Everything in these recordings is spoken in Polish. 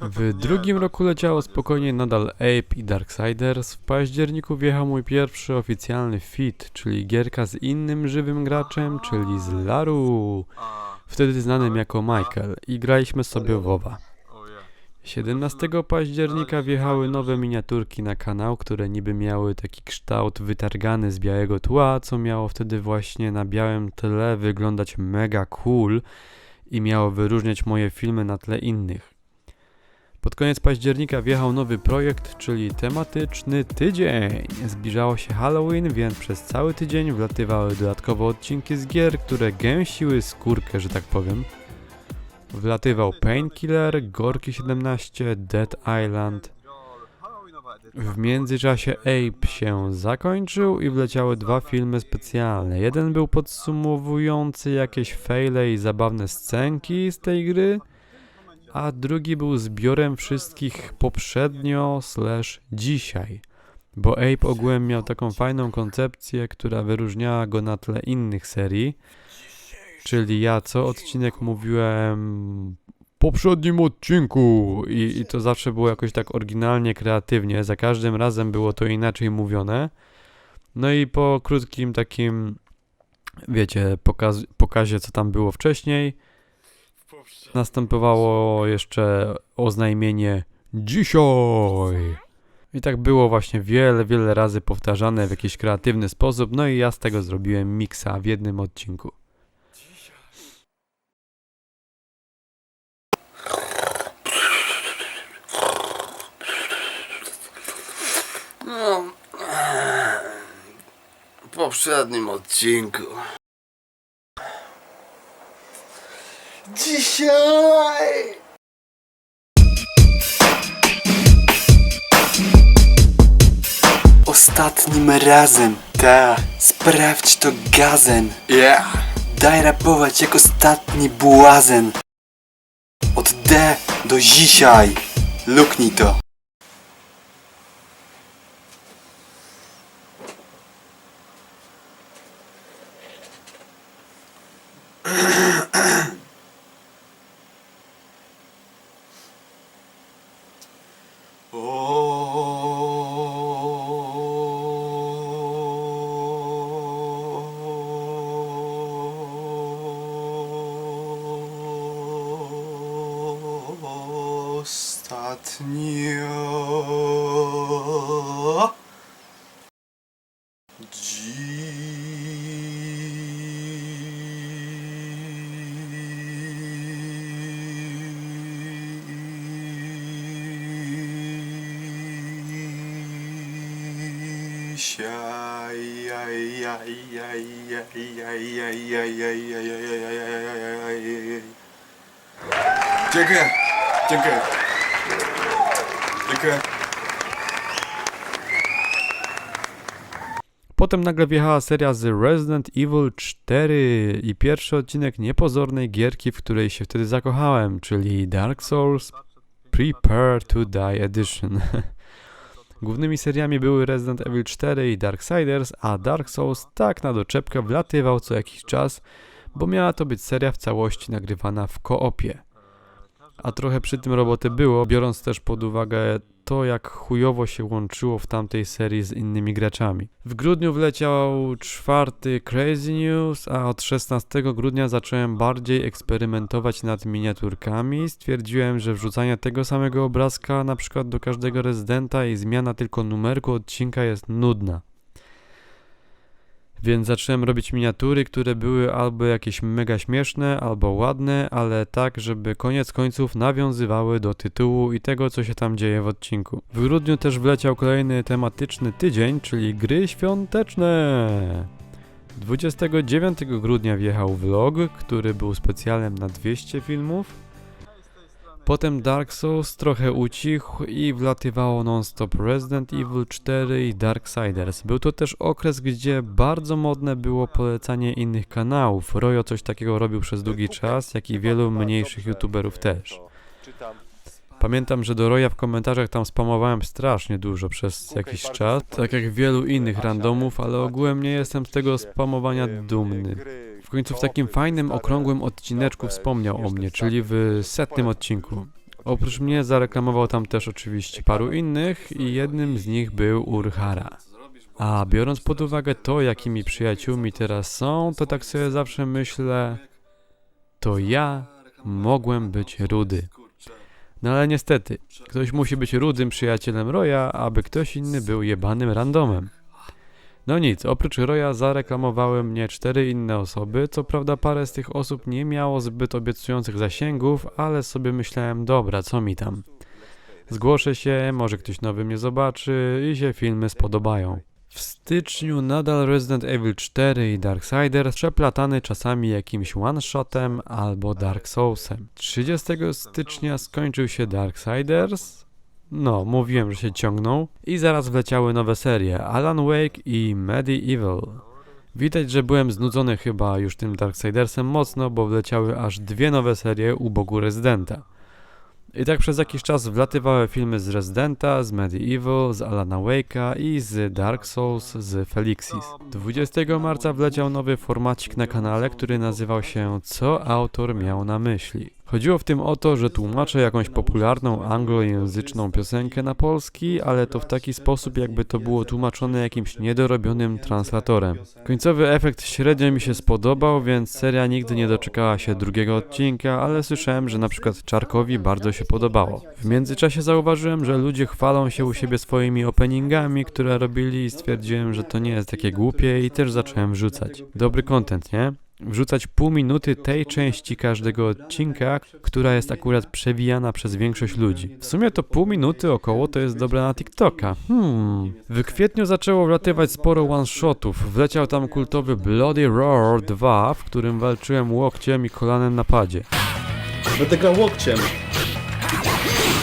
W drugim roku leciało spokojnie nadal Ape i Darksiders. W październiku wjechał mój pierwszy oficjalny fit, czyli gierka z innym żywym graczem, czyli z Laru, wtedy znanym jako Michael i graliśmy sobie WoWa. 17 października wjechały nowe miniaturki na kanał, które niby miały taki kształt wytargany z białego tła, co miało wtedy właśnie na białym tle wyglądać mega cool i miało wyróżniać moje filmy na tle innych. Pod koniec października wjechał nowy projekt, czyli tematyczny tydzień. Zbliżało się Halloween, więc przez cały tydzień wlatywały dodatkowe odcinki z gier, które gęsiły skórkę, że tak powiem. Wlatywał Painkiller, Gorki 17, Dead Island. W międzyczasie Ape się zakończył i wleciały dwa filmy specjalne. Jeden był podsumowujący jakieś faile i zabawne scenki z tej gry, a drugi był zbiorem wszystkich poprzednio slash dzisiaj. Bo Ape ogółem miał taką fajną koncepcję, która wyróżniała go na tle innych serii. Czyli ja co odcinek mówiłem poprzednim odcinku i, i to zawsze było jakoś tak oryginalnie, kreatywnie. Za każdym razem było to inaczej mówione. No i po krótkim takim, wiecie, pokaz, pokazie co tam było wcześniej, następowało jeszcze oznajmienie dzisiaj. I tak było właśnie wiele, wiele razy powtarzane w jakiś kreatywny sposób, no i ja z tego zrobiłem miksa w jednym odcinku. No, w poprzednim odcinku. Dzisiaj! Ostatnim razem, ta, sprawdź to gazem. Yeah. Daj rapować jak ostatni błazen. Od D do dzisiaj. Luknij to. ostatnio dzisiaj Dziękuję. Dziękuję. Dziękuję. Potem nagle wjechała seria z Resident Evil 4 i pierwszy odcinek niepozornej gierki, w której się wtedy zakochałem, czyli Dark Souls Prepare to Die Edition. Głównymi seriami były Resident Evil 4 i Darksiders, a Dark Souls tak na doczepkę wlatywał co jakiś czas, bo miała to być seria w całości nagrywana w koopie. A trochę przy tym roboty było, biorąc też pod uwagę to, jak chujowo się łączyło w tamtej serii z innymi graczami. W grudniu wleciał czwarty Crazy News, a od 16 grudnia zacząłem bardziej eksperymentować nad miniaturkami. Stwierdziłem, że wrzucanie tego samego obrazka na przykład do każdego rezydenta i zmiana tylko numerku odcinka jest nudna. Więc zacząłem robić miniatury, które były albo jakieś mega śmieszne, albo ładne, ale tak, żeby koniec końców nawiązywały do tytułu i tego, co się tam dzieje w odcinku. W grudniu też wleciał kolejny tematyczny tydzień, czyli gry świąteczne. 29 grudnia wjechał vlog, który był specjalem na 200 filmów. Potem Dark Souls trochę ucichł i wlatywało non-stop Resident Evil 4 i Darksiders. Był to też okres, gdzie bardzo modne było polecanie innych kanałów. Rojo coś takiego robił przez długi czas, jak i wielu mniejszych youtuberów też. Pamiętam, że do Roja w komentarzach tam spamowałem strasznie dużo przez jakiś czas, tak jak wielu innych randomów, ale ogółem nie jestem z tego spamowania dumny. W końcu w takim fajnym, okrągłym odcineczku wspomniał o mnie, czyli w setnym odcinku. Oprócz mnie zareklamował tam też oczywiście paru innych i jednym z nich był Urhara. A biorąc pod uwagę to, jakimi przyjaciółmi teraz są, to tak sobie zawsze myślę, to ja mogłem być rudy. No ale niestety, ktoś musi być rudym przyjacielem Roya, aby ktoś inny był jebanym randomem. No nic, oprócz Roya zareklamowały mnie cztery inne osoby, co prawda parę z tych osób nie miało zbyt obiecujących zasięgów, ale sobie myślałem, dobra, co mi tam. Zgłoszę się, może ktoś nowy mnie zobaczy i się filmy spodobają. W styczniu nadal Resident Evil 4 i Darksiders przeplatany czasami jakimś one-shotem albo Dark Soulsem. 30 stycznia skończył się Darksiders, no, mówiłem, że się ciągną. I zaraz wleciały nowe serie Alan Wake i Medieval. Widać, że byłem znudzony chyba już tym Darksidersem mocno, bo wleciały aż dwie nowe serie u bogu Rezydenta. I tak przez jakiś czas wlatywały filmy z Residenta, z Medieval, z Alana Wake'a i z Dark Souls z Felixis. 20 marca wleciał nowy formacik na kanale, który nazywał się Co autor miał na myśli. Chodziło w tym o to, że tłumaczę jakąś popularną anglojęzyczną piosenkę na polski, ale to w taki sposób, jakby to było tłumaczone jakimś niedorobionym translatorem. Końcowy efekt średnio mi się spodobał, więc seria nigdy nie doczekała się drugiego odcinka, ale słyszałem, że na przykład Czarkowi bardzo się podobało. W międzyczasie zauważyłem, że ludzie chwalą się u siebie swoimi openingami, które robili i stwierdziłem, że to nie jest takie głupie i też zacząłem wrzucać. Dobry content, nie? Wrzucać pół minuty tej części każdego odcinka, która jest akurat przewijana przez większość ludzi. W sumie to pół minuty około to jest dobre na TikToka. Hmm. W kwietniu zaczęło wlatywać sporo one-shotów. Wleciał tam kultowy Bloody Roar 2, w którym walczyłem łokciem i kolanem na padzie. Będę grał łokciem.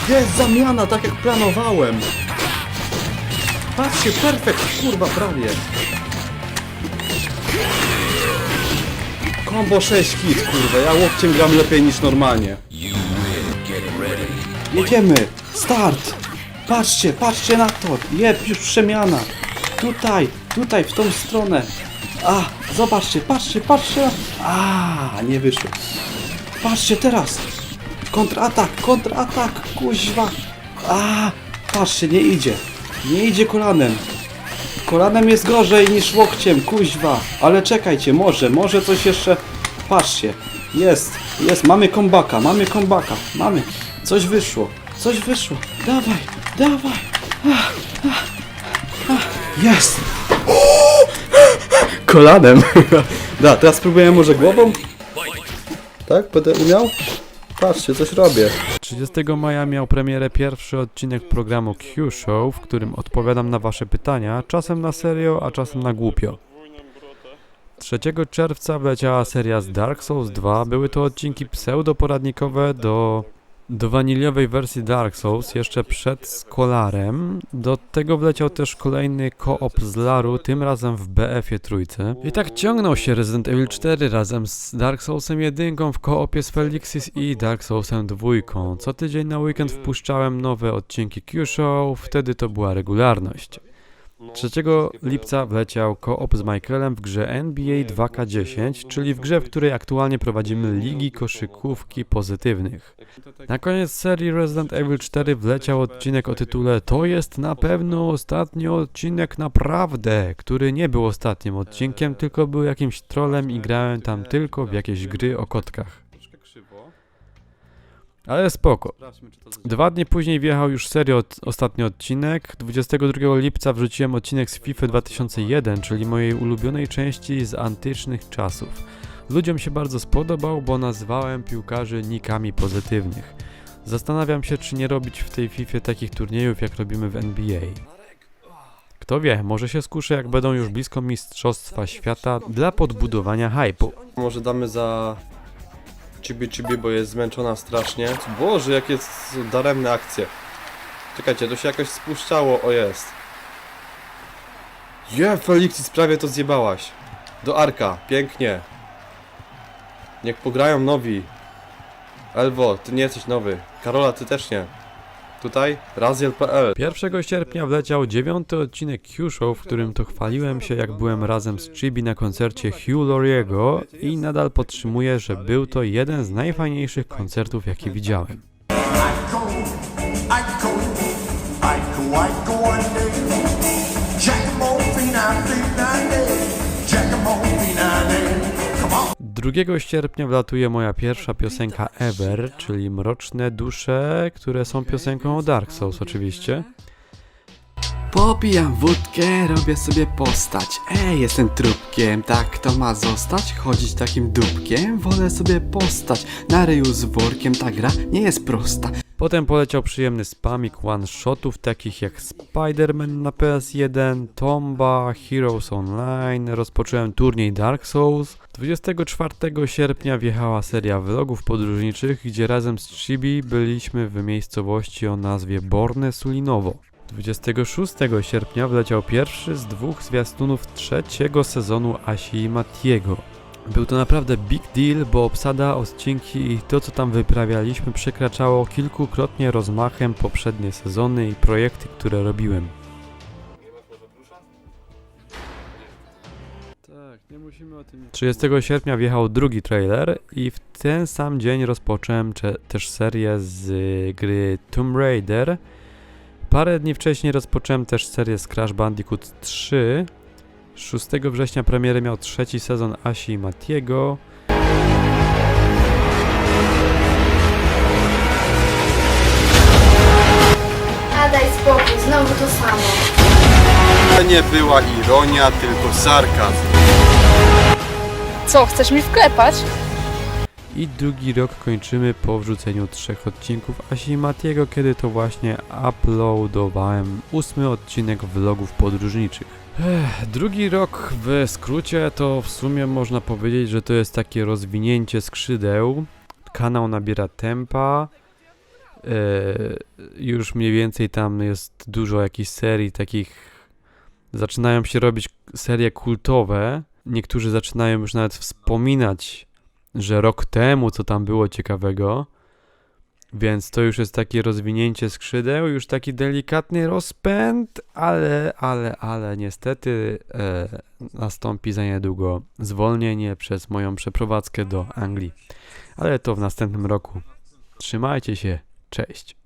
Jest zamiana, tak jak planowałem. Patrzcie, perfekt, kurwa, prawie. Combo 6 hit, kurwa, ja łokciem gram lepiej niż normalnie. Jedziemy, start. Patrzcie, patrzcie na to, jeb, już przemiana. Tutaj, tutaj, w tą stronę. A, zobaczcie, patrzcie, patrzcie. A, nie wyszło. Patrzcie teraz! Kontratak, kontratak, kuźwa! A, patrzcie, nie idzie. Nie idzie kolanem. Kolanem jest gorzej niż łokciem, kuźwa. Ale czekajcie, może, może coś jeszcze... Patrzcie, jest, jest, mamy kombaka, mamy kombaka, mamy. Coś wyszło, coś wyszło. Dawaj, dawaj. Ah, ah, ah. Jest! Kolanem. da, teraz spróbuję może głową? Tak? Będę umiał? Patrzcie, coś robię. 30 maja miał premierę pierwszy odcinek programu Q Show, w którym odpowiadam na wasze pytania, czasem na serio, a czasem na głupio. 3 czerwca wleciała seria z Dark Souls 2. Były to odcinki pseudoporadnikowe do, do waniliowej wersji Dark Souls, jeszcze przed Scholarem. Do tego wleciał też kolejny koop z Laru, tym razem w BF-ie trójce. I tak ciągnął się Resident Evil 4 razem z Dark Soulsem 1 w koopie z Felixis i Dark Soulsem 2. Co tydzień na weekend wpuszczałem nowe odcinki Q-Show, wtedy to była regularność. 3 lipca wleciał koop z Michaelem w grze NBA 2K10, czyli w grze, w której aktualnie prowadzimy ligi koszykówki pozytywnych. Na koniec serii Resident Evil 4 wleciał odcinek o tytule To jest na pewno ostatni odcinek naprawdę, który nie był ostatnim odcinkiem, tylko był jakimś trolem i grałem tam tylko w jakieś gry o kotkach. Ale spoko. Dwa dni później wjechał już serio od, ostatni odcinek. 22 lipca wrzuciłem odcinek z FIFA 2001, czyli mojej ulubionej części z antycznych czasów. Ludziom się bardzo spodobał, bo nazwałem piłkarzy nikami pozytywnych. Zastanawiam się, czy nie robić w tej FIFA takich turniejów, jak robimy w NBA. Kto wie, może się skuszę, jak będą już blisko Mistrzostwa Świata dla podbudowania hype'u. Może damy za Chibi Chibi, bo jest zmęczona strasznie. Boże, jakie daremne akcje. Czekajcie, to się jakoś spuszczało, o jest. Je, Felixis, prawie to zjebałaś. Do Arka, pięknie. Niech pograją nowi. Elwo, ty nie jesteś nowy. Karola, ty też nie. Tutaj? Raziel.pl 1 sierpnia wleciał dziewiąty odcinek Q Show, w którym to chwaliłem się, jak byłem razem z Chibi na koncercie Hugh Lauriego i nadal podtrzymuję, że był to jeden z najfajniejszych koncertów, jaki widziałem. 2 sierpnia wlatuje moja pierwsza piosenka ever, czyli Mroczne Dusze, które są piosenką o Dark Souls oczywiście. Popijam wódkę, robię sobie postać. Ej, jestem trupkiem, tak to ma zostać? Chodzić takim dupkiem? Wolę sobie postać. Na ryju z workiem ta gra nie jest prosta. Potem poleciał przyjemny spamik one-shotów takich jak Spider-Man na PS1, Tomba, Heroes Online, rozpocząłem turniej Dark Souls. 24 sierpnia wjechała seria vlogów podróżniczych, gdzie razem z Chibi byliśmy w miejscowości o nazwie Borne Sulinowo. 26 sierpnia wleciał pierwszy z dwóch zwiastunów trzeciego sezonu Asi i Matiego. Był to naprawdę big deal, bo obsada, odcinki i to co tam wyprawialiśmy przekraczało kilkukrotnie rozmachem poprzednie sezony i projekty, które robiłem. Tak, nie musimy o tym... 30 sierpnia wjechał drugi trailer i w ten sam dzień rozpocząłem też serię z gry Tomb Raider. Parę dni wcześniej rozpocząłem też serię z Crash Bandicoot 3. 6 września premierę miał trzeci sezon Asi i Matiego. A daj spokój, znowu to samo. To nie była ironia, tylko sarkazm. Co, chcesz mi wklepać? I drugi rok kończymy po wrzuceniu trzech odcinków Asi i Matiego, kiedy to właśnie uploadowałem ósmy odcinek vlogów podróżniczych. Ech, drugi rok w skrócie to w sumie można powiedzieć, że to jest takie rozwinięcie skrzydeł. Kanał nabiera tempa. E, już mniej więcej tam jest dużo jakichś serii takich. Zaczynają się robić serie kultowe. Niektórzy zaczynają już nawet wspominać że rok temu co tam było ciekawego. Więc to już jest takie rozwinięcie skrzydeł, już taki delikatny rozpęd, ale, ale, ale niestety e, nastąpi za niedługo zwolnienie przez moją przeprowadzkę do Anglii. Ale to w następnym roku. Trzymajcie się, cześć.